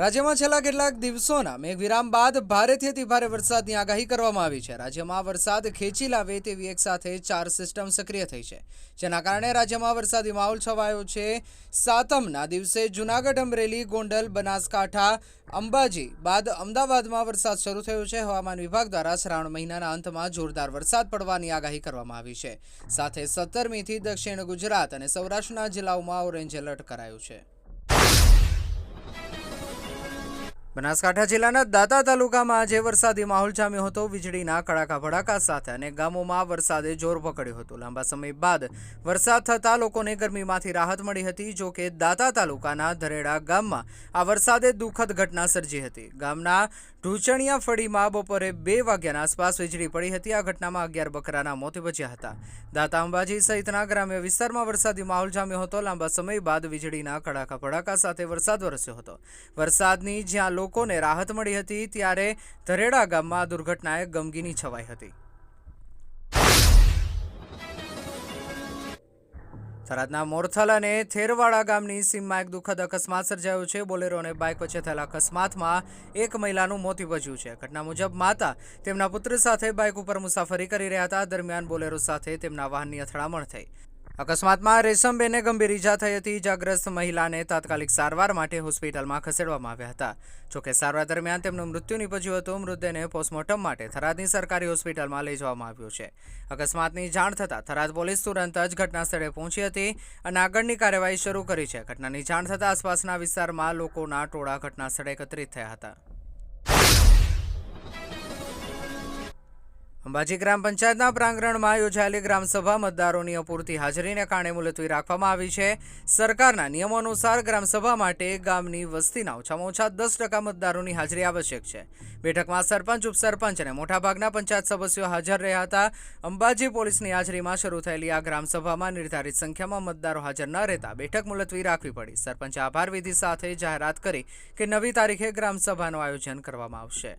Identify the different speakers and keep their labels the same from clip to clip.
Speaker 1: રાજ્યમાં છેલ્લા કેટલાક દિવસોના મેઘવિરામ બાદ ભારેથી અતિ ભારે વરસાદની આગાહી કરવામાં આવી છે. રાજ્યમાં વરસાદ ખેંચી લાવે તેવી એક સાથે ચાર સિસ્ટમ સક્રિય થઈ છે. જેના કારણે રાજ્યમાં વરસાદી માહોલ છવાયો છે. સાતમના દિવસે જૂનાગઢ, અમરેલી, ગોંડલ, બનાસકાંઠા, અંબાજી બાદ અમદાવાદમાં વરસાદ શરૂ થયો છે. હવામાન વિભાગ દ્વારા શ્રાવણ મહિનાના અંતમાં જોરદાર વરસાદ પડવાની આગાહી કરવામાં આવી છે. સાથે સત્તરમીથી દક્ષિણ ગુજરાત અને સૌરાષ્ટ્રના જિલ્લાઓમાં ઓરેન્જ એલર્ટ કરાયું છે. બનાસકાંઠા જિલ્લાના દાતા તાલુકામાં આજે વરસાદી માહોલ જામ્યો હતો. વીજળીના કડાકા ભડાકા સાથે અનેક ગામોમાં વરસાદે જોર પકડ્યું હતું. લાંબા સમય બાદ વરસાદ થતાં લોકોને ગરમીમાંથી રાહત મળી હતી. જો કે દાતા તાલુકાના ધરેડા ગામમાં આ વરસાદે દુઃખદ ઘટના સર્જી હતી. ગામના ઢૂંચણિયા ફળીમાં બપોરે બે વાગ્યાના આસપાસ વીજળી પડી હતી. આ ઘટનામાં અગિયાર બકરાના મોત બચ્યા હતા. દાતા અંબાજી સહિતના ગ્રામ્ય વિસ્તારમાં વરસાદી માહોલ જામ્યો હતો. લાંબા સમય બાદ વીજળીના કડાકા ભડાકા સાથે વરસાદ વરસ્યો હતો. વરસાદની જ્યાં લોકોને રાહત મળી હતી ત્યારે ધરેડા ગામમાં દુર્ઘટનાએ ગમગીની છવાઈ હતી. થરાદના મોરથલ અને થેરવાડા ગામની સીમમાં એક દુઃખદ અકસ્માત સર્જાયો છે. બોલેરો અને બાઇક વચ્ચે થયેલા અકસ્માતમાં એક મહિલાનું મોત નિપજ્યું છે. ઘટના મુજબ માતા તેમના પુત્ર સાથે બાઇક ઉપર મુસાફરી કરી રહ્યા હતા. દરમિયાન બોલેરો સાથે તેમના વાહનની અથડામણ થઈ. અકસ્માતમાં રેશમબેને ગંભીર ઈજા થઈ હતી. ઇજાગ્રસ્ત મહિલાને તાત્કાલિક સારવાર માટે હોસ્પિટલમાં ખસેડવામાં આવ્યા હતા. જોકે સારવાર દરમિયાન તેમનું મૃત્યુ નીપજ્યું હતું. મૃતદેહને પોસ્ટમોર્ટમ માટે થરાદની સરકારી હોસ્પિટલમાં લઈ જવામાં આવ્યો છે. અકસ્માતની જાણ થતાં થરાદ પોલીસ તુરંત જ ઘટના સ્થળે પહોંચી હતી અને આગળની કાર્યવાહી શરૂ કરી છે. ઘટનાની જાણ થતાં આસપાસના વિસ્તારમાં લોકોના ટોળા ઘટના સ્થળે એકત્રિત થયા હતા. અંબાજી ગ્રામ પંચાયતના પ્રાંગણમાં યોજાયેલી ગ્રામસભા મતદારોની અપૂરતી હાજરીને કારણે મુલતવી રાખવામાં આવી છે. સરકારના નિયમો અનુસાર ગ્રામસભા માટે ગામની વસ્તીના ઓછામાં ઓછા દસ ટકા મતદારોની હાજરી આવશ્યક છે. બેઠકમાં સરપંચ, ઉપસરપંચ અને મોટાભાગના પંચાયત સદસ્યો હાજર રહ્યા હતા. અંબાજી પોલીસની હાજરીમાં શરૂ થયેલી આ ગ્રામસભામાં નિર્ધારિત સંખ્યામાં મતદારો હાજર ન રહેતા બેઠક મુલતવી રાખવી પડી. સરપંચે આભાર વિધિ સાથે જાહેરાત કરી કે નવી તારીખે ગ્રામસભાનું આયોજન કરવામાં આવશે.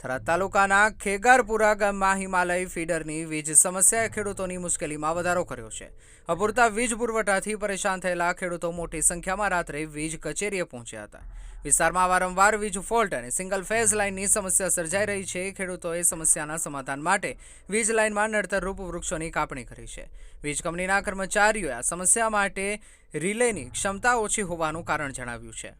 Speaker 1: Tharad તાલુકાના ખેગારપુરા ગામમાં હિમાલય ફીડરની વીજ સમસ્યાએ ખેડૂતોની મુશ્કેલીમાં વધારો કર્યો છે. અપૂરતા વીજ પુરવઠાથી પરેશાન થયેલા ખેડૂતો મોટી સંખ્યામાં રાત્રે વીજ કચેરીએ પહોંચ્યા હતા. વિસ્તારમાં વારંવાર વીજ ફોલ્ટ અને સિંગલ ફેઝ લાઇનની સમસ્યા સર્જાઈ રહી છે. ખેડૂતોએ સમસ્યાના સમાધાન માટે વીજ લાઇનમાં નડતરરૂપ વૃક્ષોની કાપણી કરી છે. વીજ કંપનીના કર્મચારીઓએ આ સમસ્યા માટે રિલેની ક્ષમતા ઓછી હોવાનું કારણ જણાવ્યું છે.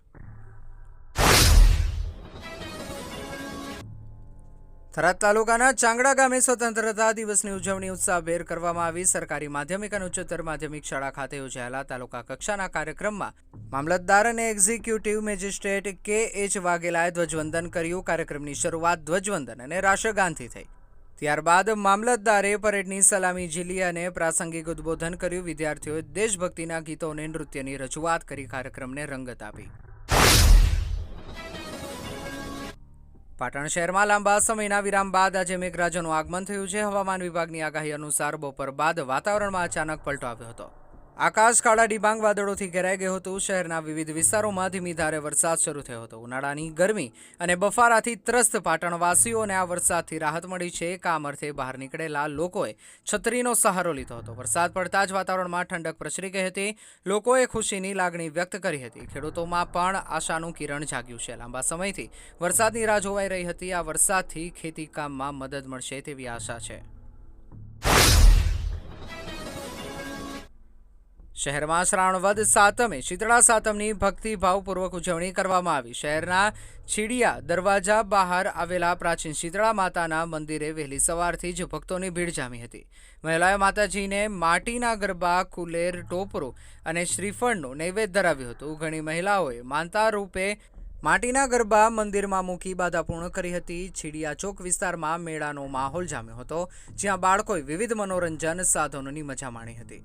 Speaker 1: થરાદ તાલુકાના ચાંગડા ગામે સ્વતંત્રતા દિવસની ઉજવણી ઉત્સાહભેર કરવામાં આવી. સરકારી માધ્યમિક અને ઉચ્ચતર માધ્યમિક શાળા ખાતે યોજાયેલા તાલુકા કક્ષાના કાર્યક્રમમાં મામલતદાર અને એક્ઝિક્યુટિવ મેજિસ્ટ્રેટ કે એચ વાઘેલાએ ધ્વજવંદન કર્યું. કાર્યક્રમની શરૂઆત ધ્વજવંદન અને રાષ્ટ્રગાનથી થઈ. ત્યારબાદ મામલતદારે પરેડની સલામી ઝીલી અને પ્રાસંગિક ઉદ્બોધન કર્યું. વિદ્યાર્થીઓએ દેશભક્તિના ગીતો અને નૃત્યની રજૂઆત કરી કાર્યક્રમને રંગત આપી. પાટણ શહેરમાં લાંબા સમયના વિરામ બાદ આજે મેઘરાજાનું આગમન થયું છે. હવામાન વિભાગની આગાહી અનુસાર બપોર બાદ વાતાવરણમાં અચાનક પલટો આવ્યો હતો. આકાશ કાળા ડિબાંગ વાદળોથી ઘેરાઈ ગયું હતું. શહેરના વિવિધ વિસ્તારોમાં ધીમી ધારે વરસાદ શરૂ થયો હતો. ઉનાળાની ગરમી અને બફારાથી ત્રસ્ત પાટણવાસીઓને આ વરસાદથી રાહત મળી છે. કામ અર્થે બહાર નીકળેલા લોકોએ છત્રીનો સહારો લીધો હતો. વરસાદ પડતા જ વાતાવરણમાં ઠંડક પ્રસરી ગઈ હતી. લોકોએ ખુશીની લાગણી વ્યક્ત કરી હતી. ખેડૂતોમાં પણ આશાનું કિરણ જાગ્યું છે. લાંબા સમયથી વરસાદની રાહ જોવાઈ રહી હતી. આ વરસાદથી ખેતી કામમાં મદદ મળશે તેવી આશા છે. શહેરમાં શ્રાવણ વદ સાતમે, શીતળા સાતમની ભક્તિભાવપૂર્વક ઉજવણી કરવામાં આવી. શહેરના છીડિયા દરવાજા બહાર આવેલા પ્રાચીન શીતળા માતાના મંદિરે વહેલી સવારથી જ ભક્તોની ભીડ જામી હતી. મહિલાએ માતાજીને માટીના ગરબા, કુલેર, ટોપરો અને શ્રીફળનું નૈવેદ્ય ધરાવ્યું હતું. ઘણી મહિલાઓએ માનતા રૂપે માટીના ગરબા મંદિરમાં મૂકી બાધા પૂર્ણ કરી હતી. છીડિયા ચોક વિસ્તારમાં મેળાનો માહોલ જામ્યો હતો, જ્યાં બાળકોએ વિવિધ મનોરંજન સાધનોની મજા માણી હતી.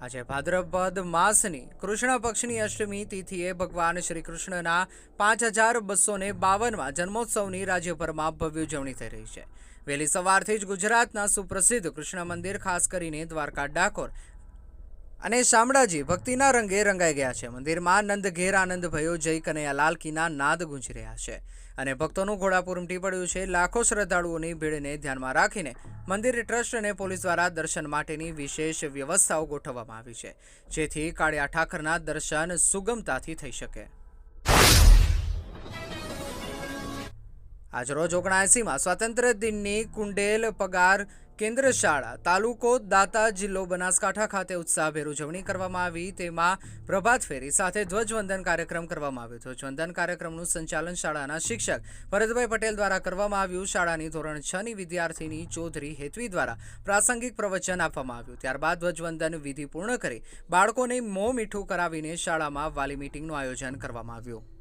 Speaker 1: આજે ભાદ્રપદ માસની કૃષ્ણ પક્ષની અષ્ટમી તિથિએ ભગવાન શ્રી કૃષ્ણના પાંચ હજાર બસો ને બાવનમાં જન્મોત્સવની રાજ્યભરમાં ભવ્ય ઉજવણી થઈ રહી છે. વહેલી સવારથી જ ગુજરાતના સુપ્રસિદ્ધ કૃષ્ણ મંદિર, ખાસ કરીને દ્વારકા, ડાકોર અને શામળાજી ભક્તિના રંગે રંગાઈ ગયા છે. મંદિરમાં નંદ ઘેર આનંદ ભયો, જય કનૈયાલાલ કીના નાદ ગુંજી રહ્યા છે. અને ભક્તોનું ઘોડાપુર ઉમટી પડ્યું છે. લાખો શ્રદ્ધાળુઓની ભીડને ધ્યાનમાં રાખીને મંદિર ટ્રસ્ટ અને પોલીસ દ્વારા દર્શન માટેની વિશેષ વ્યવસ્થાઓ ગોઠવવામાં આવી છે, જેથી કાળિયા ઠાકરના દર્શન સુગમતાથી થઈ શકે. આજરોજ ઓગણસીમાં સ્વાતંત્ર્ય દિનની કુંડેલ પગાર કેન્દ્ર શાળા, તાલુકો, દાતા, જિલ્લો, બનાસકાંઠા ખાતે ઉત્સાહભેર ઉજવણી કરવામાં આવી. તેમાં પ્રભાત ફેરી સાથે ધ્વજવંદન કાર્યક્રમ કરવામાં આવ્યો ધ્વજવંદન કાર્યક્રમનું સંચાલન શાળાના શિક્ષક ભરતભાઈ પટેલ દ્વારા કરવામાં આવ્યું. શાળાની ધોરણ છ ની વિદ્યાર્થીની ચૌધરી હેતવી દ્વારા પ્રાસંગિક પ્રવચન આપવામાં આવ્યું. ત્યારબાદ ધ્વજવંદન વિધિ પૂર્ણ કરી બાળકોને મોં મીઠું કરાવીને શાળામાં વાલી મીટિંગનું આયોજન કરવામાં આવ્યું.